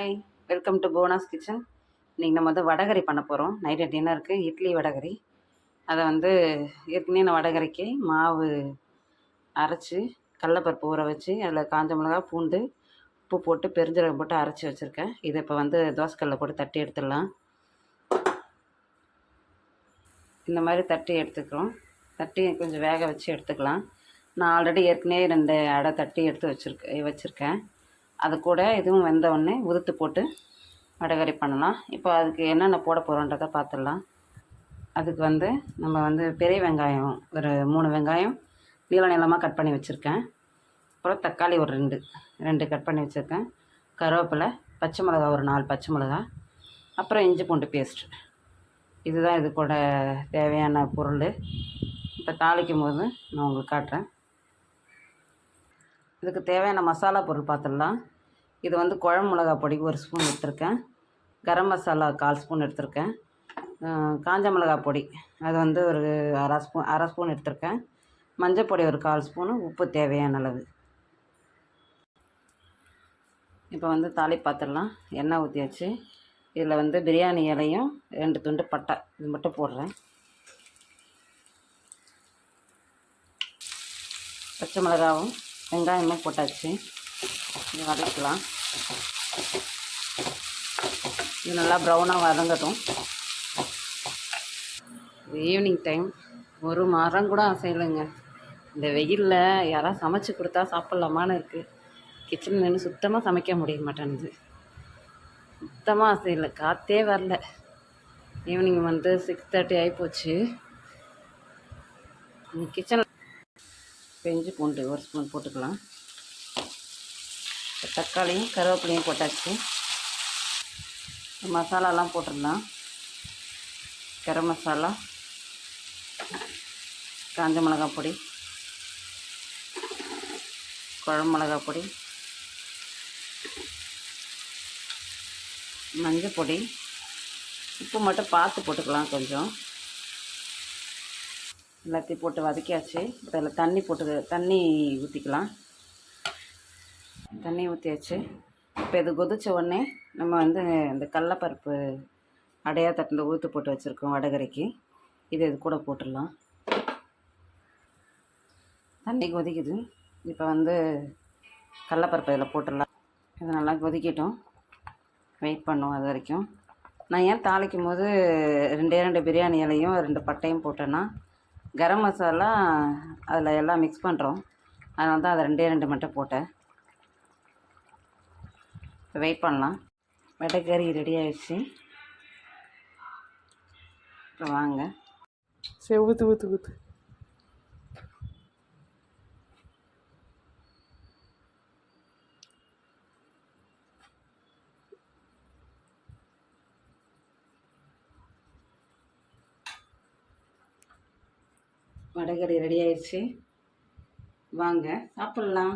Hi welcome to போனாஸ் kitchen இன்றைக்கி நம்ம வந்து வடகரி பண்ண போகிறோம் நைட்டு டின்னருக்கு இட்லி வடகரி அதை வந்து ஏற்கனவே நான் வடகரிக்கு மாவு அரைச்சி கடலப்பருப்பு ஊற வச்சு அதில் காஞ்ச மிளகா பூண்டு உப்பு போட்டு பெருஞ்சீரகம் போட்டு அரைச்சி வச்சுருக்கேன். இதை இப்போ வந்து தோசைக்கல்ல போட்டு தட்டி எடுத்துடலாம். இந்த மாதிரி தட்டி எடுத்துக்கிறோம். தட்டி கொஞ்சம் வேக வச்சு எடுத்துக்கலாம். நான் ஆல்ரெடி ஏற்கனவே ரெண்டு அடை தட்டி எடுத்து வச்சுருக்கேன் வச்சுருக்கேன். அது கூட இதுவும் வெந்தவொடனே உதுத்து போட்டு வடகறி பண்ணலாம். இப்போ அதுக்கு என்னென்ன போட போகிறோன்றதை பார்த்துடலாம். அதுக்கு வந்து நம்ம வந்து பெரிய வெங்காயம் ஒரு மூணு வெங்காயம் நீள நீளமாக கட் பண்ணி வச்சுருக்கேன். அப்புறம் தக்காளி ஒரு ரெண்டு ரெண்டு கட் பண்ணி வச்சுருக்கேன். கருவேப்பிலை பச்சை மிளகா ஒரு நாலு பச்சை மிளகா அப்புறம் இஞ்சி பூண்டு பேஸ்ட் இதுதான் இது கூட தேவையான பொருள். இப்போ தாளிக்கும் போது நான் உங்களுக்கு காட்டுறேன். இதுக்கு தேவையான மசாலா பொருள் பார்த்துடலாம். இது வந்து குழம்பு மிளகா பொடி ஒரு ஸ்பூன் எடுத்திருக்கேன். கரம் மசாலா கால் ஸ்பூன் எடுத்திருக்கேன். காஞ்ச மிளகா பொடி அது வந்து ஒரு அரை ஸ்பூன் அரை ஸ்பூன் எடுத்திருக்கேன். மஞ்சள் பொடி ஒரு கால் ஸ்பூனு உப்பு தேவையான அளவு. இப்போ வந்து தாலி பார்த்துடலாம். எண்ணெய் ஊற்றியாச்சு இதில் வந்து பிரியாணி இலையும் ரெண்டு துண்டு பட்டை இது மட்டும் போடுறேன். பச்சை மிளகாவும் வெங்காயமும் போட்டாச்சு. இது வதக்கலாம். இது நல்லா ப்ரௌனாக வதங்கட்டும். ஈவினிங் டைம் ஒரு மரம் கூட அசையலைங்க. இந்த வெயிலில் யாராவது சமைச்சு கொடுத்தா சாப்பிட்லாமான்னு இருக்குது கிச்சனில் நின்று சுத்தமாக சமைக்க முடிய மாட்டேன்து சுத்தமாக அசையலை. காற்றே வரல. ஈவினிங் வந்து சிக்ஸ் தேர்ட்டி ஆகிப்போச்சு கிச்சனில் பெஞ்சு பூண்டு ஒரு ஸ்பூன் போட்டுக்கலாம். தக்காளியும் கருவேப்பிலையும் போட்டாச்சு. மசாலாலாம் போட்டுடலாம். கரம் மசாலா காஞ்ச மிளகாய் பொடி குழம்பு மிளகாய் பொடி மஞ்சள் பொடி. உப்பு மட்டும் பார்த்து போட்டுக்கலாம் கொஞ்சம். எல்லாத்தையும் போட்டு வதக்கியாச்சு. இப்போ அதில் தண்ணி போட்டு தண்ணி ஊற்றிக்கலாம் தண்ணி ஊற்றியாச்சு இப்போ இது கொதிச்ச உடனே நம்ம வந்து இந்த கடலப்பருப்பு அடையா தட்டில் ஊற்று போட்டு வச்சுருக்கோம் வடகரைக்கு. இது இது கூட போட்டுடலாம். தண்ணி கொதிக்குது. இப்போ வந்து கடலப்பருப்பு இதில் போட்டுடலாம். இது நல்லா கொதிக்கட்டும். வெயிட் பண்ணும் அது வரைக்கும். நான் ஏன் தாளிக்கும் போது ரெண்டே ரெண்டு பிரியாணி இலையும் ரெண்டு பட்டையும் போட்டேன்னா கரம் மசாலா அதில் எல்லாம் மிக்ஸ் பண்ணுறோம் அதனால தான் அதை ரெண்டே ரெண்டு மட்டும் போட்டேன். வெயிட் பண்ணலாம். வெட்டக்கறி ரெடி ஆயிடுச்சு. இப்போ வாங்க. சரி ஊற்று ஊற்று ஊற்று வடகறி ரெடி ஆயிடுச்சு. வாங்க சாப்பிட்லாம்.